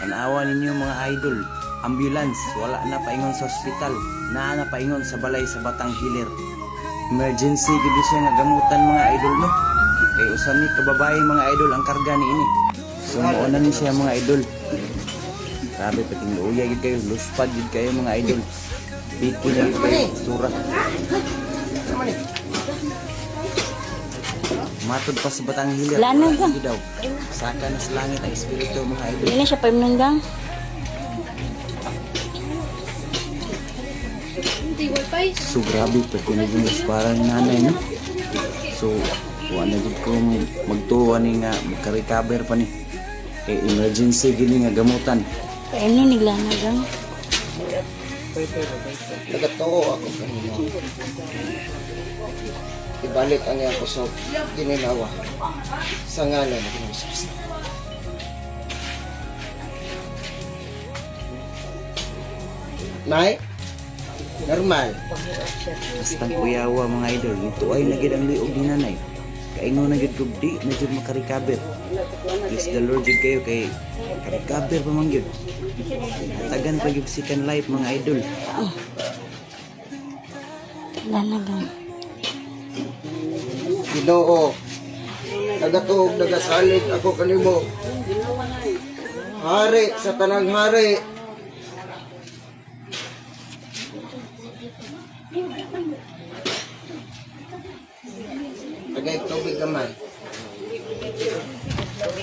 Tanawa ninyo mga idol. Ambulance, wala na paingon sa ospital. Naa na paingon sa balay sa Batang Hilir. Emergency gid siya nga gamutan mga idol no. Kay usan ni kababae mga idol ang karga ni ini. Mauna ni siya mga idol. Sabi pating luya gid kayo, luspad gid kayo mga idol. Piki na gid kayo, sura. Matod pa sa Batang Hilir. Wala na ba? Gid daw. Saka na sa langit ang espiritu mga idol. Hindi na siya painom gang. So grabe pag kinagungos parang nanay no. So wala gid ko magtuwa ni nga magka-recover pa ni. Kay emergency gini nga gamutan. Painom ni Lana gang. Nagatuo ako kanina. Ibalik ang ako sa gininawa sa ngalan ng Jesus. Nay, normal. Basta kuyawa mga idol, ito ay nagid ang liog ni nanay. Kaingon na gid ko di na jud maka-recover. Please the Lord jud kayo kay maka-recover pa man gyud. Tagan pa gyud second life mga idol. Lana gang. Ginoo. Nagatuog, nagasalig ako kanimo. Hari sa tanang hari. Tagay tubig gamay.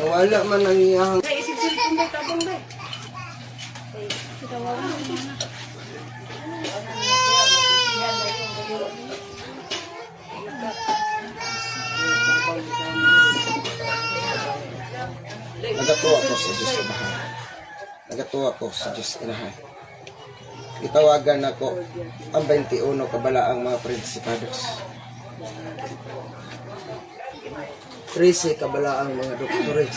Nawala man ang iyang Nagatuwa ko sa Diyos sa bahay. Nagatuwa ko sa Diyos inahay. Itawagan ako ang 21 kabalaang mga prinsipados. 13 kabalaang mga doktores.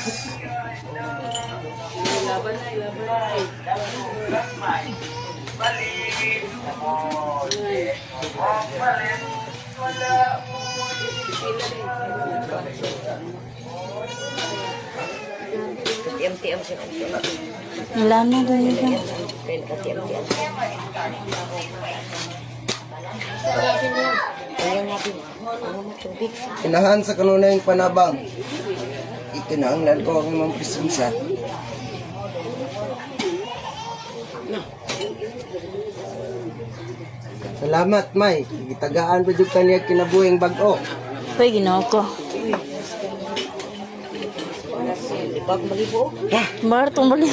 Tiam-tiam siya kaya. Lana daw yun gang. Kaya nakatiam-tiam. Kaya natin, ano mo tubig? Inahan sa kanunayang panabang. Ikinahanglan ko ang imong presensya. Salamat, May. Gitagaan pa jud kaniya kinabuhing bag-o. Hoy, ginawa ko. Ibag malibo. Bar tumbali.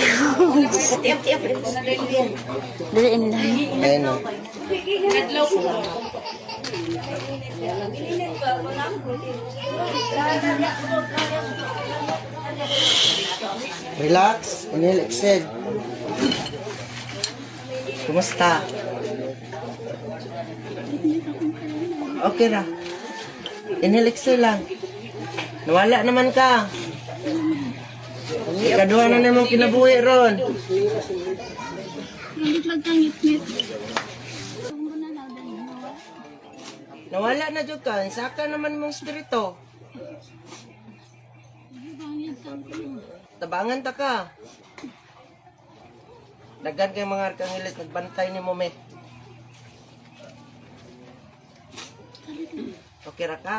Tiam-tiam. Dili ini Lana. Ayun o. Relax. Inhale, exhale. Kumusta? Okay na. Inhale, exhale lang. Nawala naman ka. Ikaduha na naman kinabuhi ron. Nawala na jud ka. Saka naman mong spirito. Tabangan ta ka. Dagan kay mga arkangeles nagbantay ni mo me. Okay ra ka?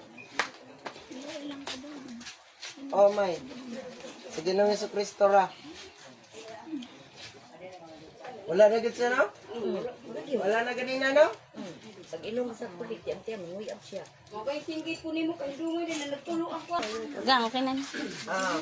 Oh, may. Sige nang Yesu Kristo ra. Wala na gid siya, no? Wala na ganina, no? Pag inom sa tubig, tiam-tiam, nguyab siya. Gang, okay na. Ah.